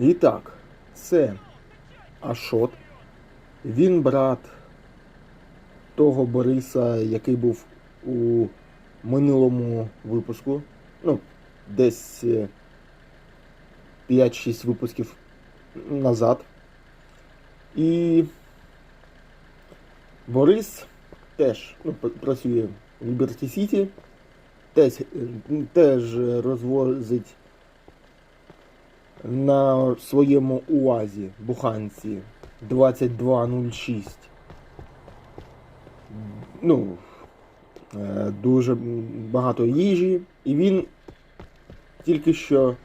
І так, це Ашот. Він брат того Бориса, який був у минулому випуску. Ну, десь е, 5-6 випусків назад. І Борис теж ну, працює в Liberty City, теж, е, теж розвозить на своєму УАЗі буханці 2206. Ну, е, дуже багато їжі, і він тільки що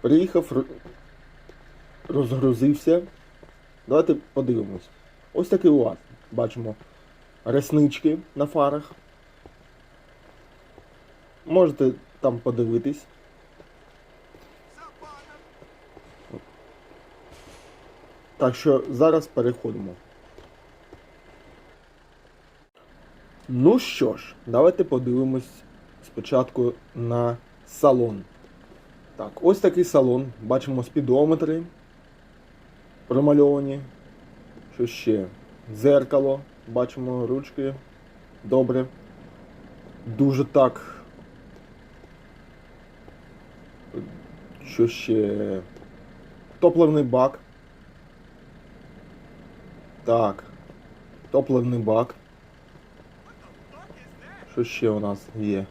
приїхав, розгрузився. Давайте подивимось. Ось такий УАЗ. Бачимо реснички на фарах. Можете там подивитись. Так що зараз переходимо. Ну що ж, давайте подивимось спочатку на салон. Так, ось такий салон. Бачимо спідометри промальовані. Що ще? Дзеркало. Бачимо ручки. Добре. Дуже так. Що ще? Топливний бак. Так. Топливний бак. Що ще у нас є?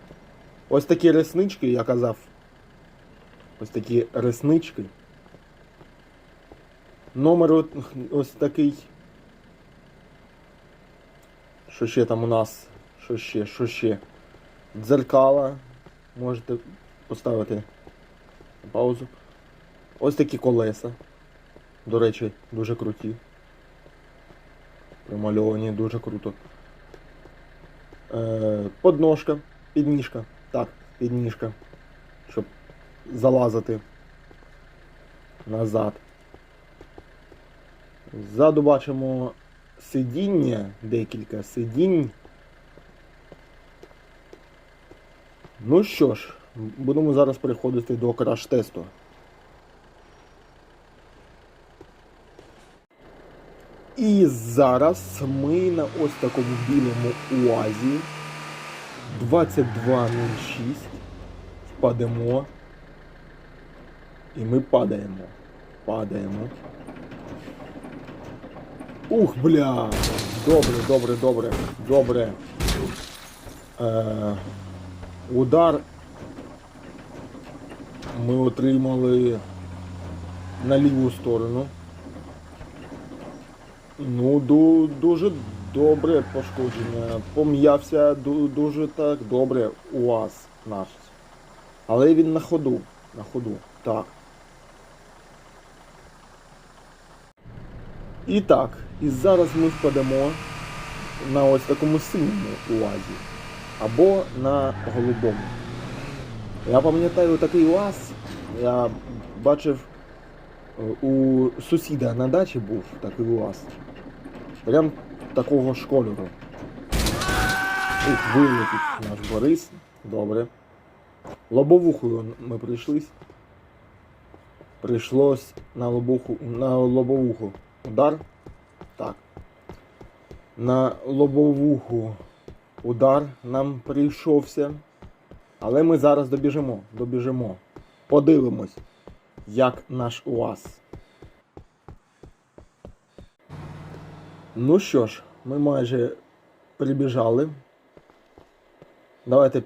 Ось такі реснички, я казав. Ось такі реснички. Номер ось такий. Що ще там у нас? Що ще? Що ще? Дзеркала. Можете поставити паузу. Ось такі колеса. До речі, дуже круті. Примальовані дуже круто. Е, подножка, підніжка. Так, підніжка. Щоб залазити назад. Ззаду бачимо сидіння, декілька сидінь. Ну що ж, будемо зараз переходити до краш-тесту. І зараз ми на ось такому білому УАЗі 2206 впадемо. І ми падаємо. Падаємо. Ух, бля! Добре, добре, добре, добре. Е, удар ми отримали на ліву сторону. Ну, дуже добре пошкодження. Пом'явся дуже так добре УАЗ наш. Але він на ходу. На ходу. Так. І так, і зараз ми впадемо на ось такому синьому УАЗі. Або на голубому. Я пам'ятаю такий УАЗ, я бачив е, у сусіда на дачі був такий УАЗ. Прям такого ж кольору. Ух, вилетів наш Борис. Добре. Лобовухою ми прийшлись. Прийшлось на лобуху, на лобовуху удар. Так. На лобовуху удар нам прийшовся. Але ми зараз добіжимо, добіжимо. Подивимось, як наш УАЗ. Ну що ж, ми майже прибіжали. Давайте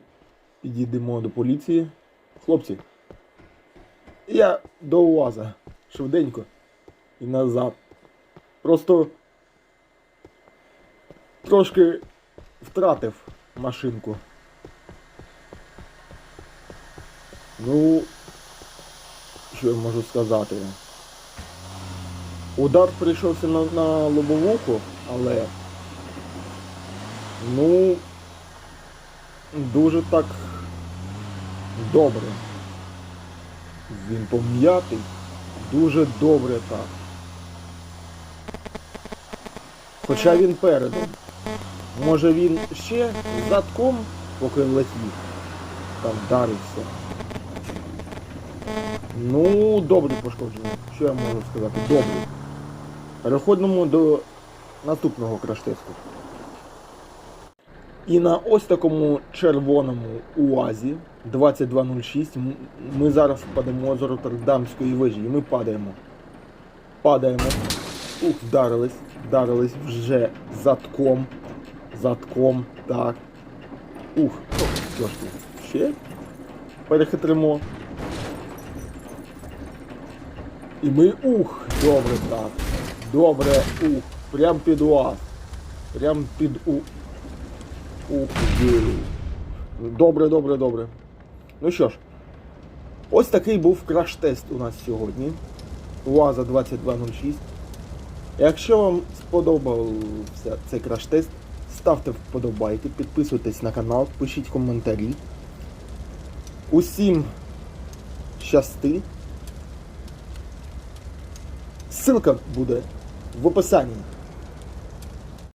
підійдемо до поліції. Хлопці, я до УАЗа швиденько і назад. Просто трошки втратив машинку. Ну, що я можу сказати? Удар прийшовся на, на лобовуху, але ну дуже так добре. Він пом'ятий, дуже добре так. Хоча він передом. Може він ще задком, поки летів, там вдарився. Ну, добре пошкодження. Що я можу сказати? Добре. Переходимо до наступного краш-тесту. І на ось такому червоному УАЗі 2206 ми зараз впадемо з Роттердамської вежі. І ми падаємо. Падаємо. Ух, вдарились. Вдарились вже задком. Задком. Так. Ух, що ж? Ще? Перехитримо. І ми ух, добре так. Добре, ух. Прям під УАЗ. Прям під у. Ух. Добре, добре, добре. Ну що ж, ось такий був краш-тест у нас сьогодні. УАЗа 2206. Якщо вам сподобався цей краш-тест, ставте вподобайки, підписуйтесь на канал, пишіть коментарі. Усім щасти. Ссылка буде в описанні.